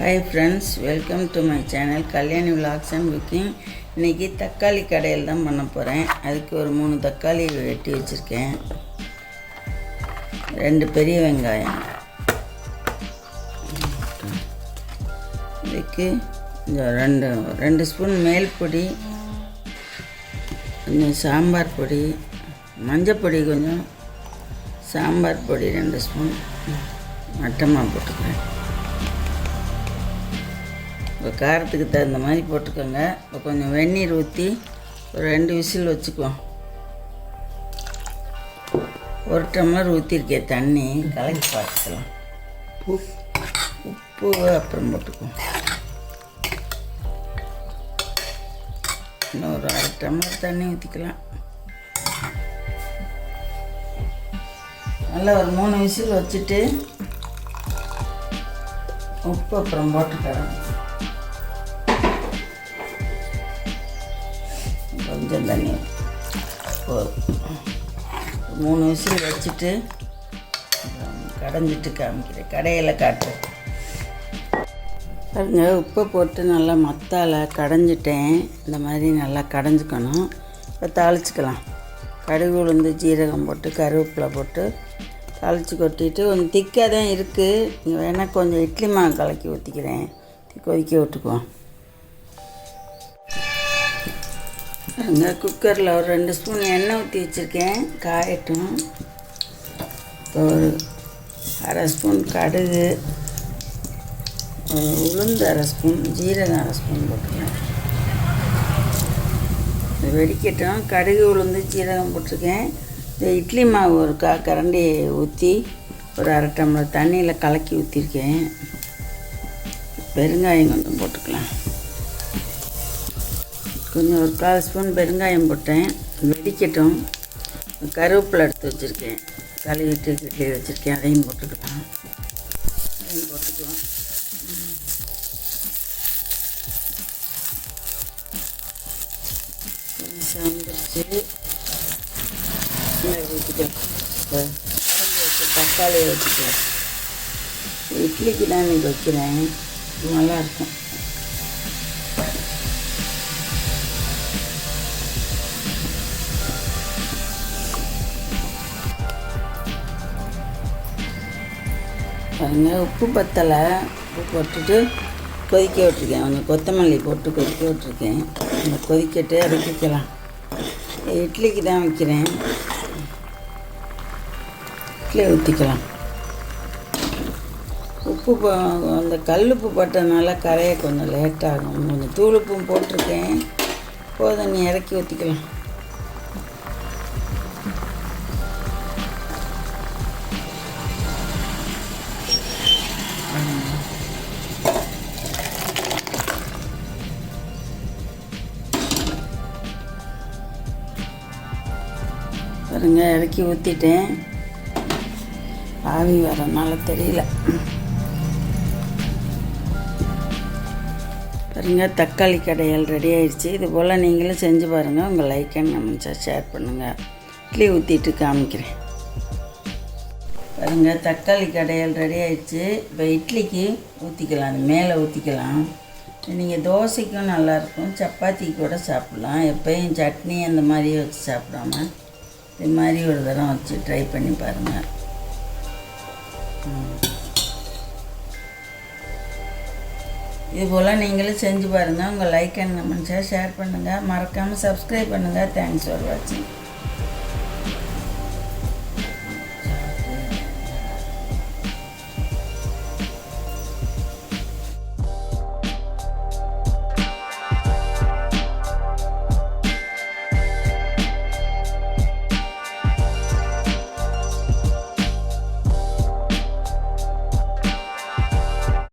hi friends welcome to my channel Kalyani vlogs and cooking இன்றைக்கி தக்காளி கடையில் தான் பண்ண போகிறேன் அதுக்கு ஒரு மூணு தக்காளி வெட்டி வச்சுருக்கேன் ரெண்டு பெரிய வெங்காயம் இதுக்கு ரெண்டு ரெண்டு ஸ்பூன் மேல் பொடி கொஞ்சம் சாம்பார் பொடி மஞ்சள் பொடி கொஞ்சம் சாம்பார் பொடி ரெண்டு ஸ்பூன் மட்டமாக போட்டுக்கிறேன் இப்போ காரத்துக்கு தகுந்த மாதிரி போட்டுக்கோங்க இப்போ கொஞ்சம் வெந்நீர் ஊற்றி ஒரு ரெண்டு விசில் வச்சுக்குவோம் ஒரு டம்ளர் ஊற்றிருக்கே தண்ணி கலங்கி பார்த்துக்கலாம் உப்பு அப்புறம் போட்டுக்குவோம் இன்னும் ஒரு அரை டம்ளர் தண்ணி ஊற்றிக்கலாம் நல்லா ஒரு மூணு விசில் வச்சுட்டு உப்பு அப்புறம் போட்டுக்கிறேன் சிக்கன் தண்ணி மூணு விசில் வச்சுட்டு கடைஞ்சிட்டு காமிக்கிறேன் கடையில் காட்டுறேன் பாருங்க உப்பு போட்டு நல்லா மத்தால் கடைஞ்சிட்டேன் இந்த மாதிரி நல்லா கடைஞ்சிக்கணும் இப்போ தாளிச்சிக்கலாம் கடுகு உளுந்து ஜீரகம் போட்டு கருவேப்பிலை போட்டு தாளித்து கொட்டிட்டு கொஞ்சம் திக்காக தான் இருக்குது நீங்கள் வேணால் கொஞ்சம் இட்லி மாவு கலக்கி ஊற்றிக்கிறேன் கொதிக்க விட்டுக்குவோம் அங்கே குக்கரில் ஒரு ரெண்டு ஸ்பூன் எண்ணெய் ஊற்றி வச்சுருக்கேன் காயட்டும் ஒரு அரை ஸ்பூன் கடுகு ஒரு உளுந்து அரை ஸ்பூன் ஜீரகம் அரை ஸ்பூன் போட்டுக்கலாம் வெடிக்கட்டும் கடுகு உளுந்து ஜீரகம் போட்டிருக்கேன் இந்த இட்லி மாவு ஒரு கா கரண்டி ஊற்றி ஒரு அரை டம்ளர் தண்ணியில் கலக்கி ஊற்றிருக்கேன் பெருங்காயம் கொஞ்சம் போட்டுக்கலாம் கொஞ்சம் ஒரு கால் ஸ்பூன் பெருங்காயம் போட்டேன் வெடிக்கட்டும் கருவேப்பில் எடுத்து வச்சுருக்கேன் கழுவிட்டு கிட்டே வச்சுருக்கேன் அதையும் போட்டுக்கலாம் அதையும் போட்டுக்கலாம் சேர்ந்துருச்சு ஊற்றிட்டேன் தக்காளியை வச்சுட்டேன் இட்லிக்கு தான் இன்னைக்கு வைக்கிறேன் நல்லாயிருக்கும் பாருங்க உப்பு பத்தலை உப்பு போட்டுட்டு கொதிக்க விட்டுருக்கேன் கொஞ்சம் கொத்தமல்லி போட்டு கொதிக்க விட்டுருக்கேன் இந்த கொதிக்கட்டு அரைக்கலாம் இட்லிக்கு தான் வைக்கிறேன் இட்லி ஊற்றிக்கலாம் உப்பு அந்த கல்லுப்பு போட்டதுனால கரையை கொஞ்சம் லேட்டாகும் கொஞ்சம் தூளுப்பும் போட்டிருக்கேன் போதும் நீ இறக்கி ஊற்றிக்கலாம் பாருங்க இறக்கி ஊற்றிட்டேன் ஆவி வரனால தெரியல பாருங்க தக்காளி கடையால் ரெடி ஆயிடுச்சு இது போல் நீங்களும் செஞ்சு பாருங்கள் உங்கள் லைக் அண்ட் கமெண்ட்ஸாக ஷேர் பண்ணுங்கள் இட்லி ஊற்றிட்டு காமிக்கிறேன் பாருங்க தக்காளி கடையால் ரெடி ஆயிடுச்சு இப்போ இட்லிக்கு ஊற்றிக்கலாம் அது மேலே ஊற்றிக்கலாம் நீங்கள் தோசைக்கும் நல்லாயிருக்கும் சப்பாத்தி கூட சாப்பிட்லாம் எப்பயும் சட்னி அந்த மாதிரி வச்சு சாப்பிடாம இது மாதிரி ஒரு தரம் வச்சு ட்ரை பண்ணி பாருங்கள் இது போல் நீங்களும் செஞ்சு பாருங்கள் உங்கள் லைக் அண்ட் கமெண்ட்ஸாக ஷேர் பண்ணுங்கள் மறக்காமல் சப்ஸ்கிரைப் பண்ணுங்கள் தேங்க்ஸ் ஃபார் வாட்சிங்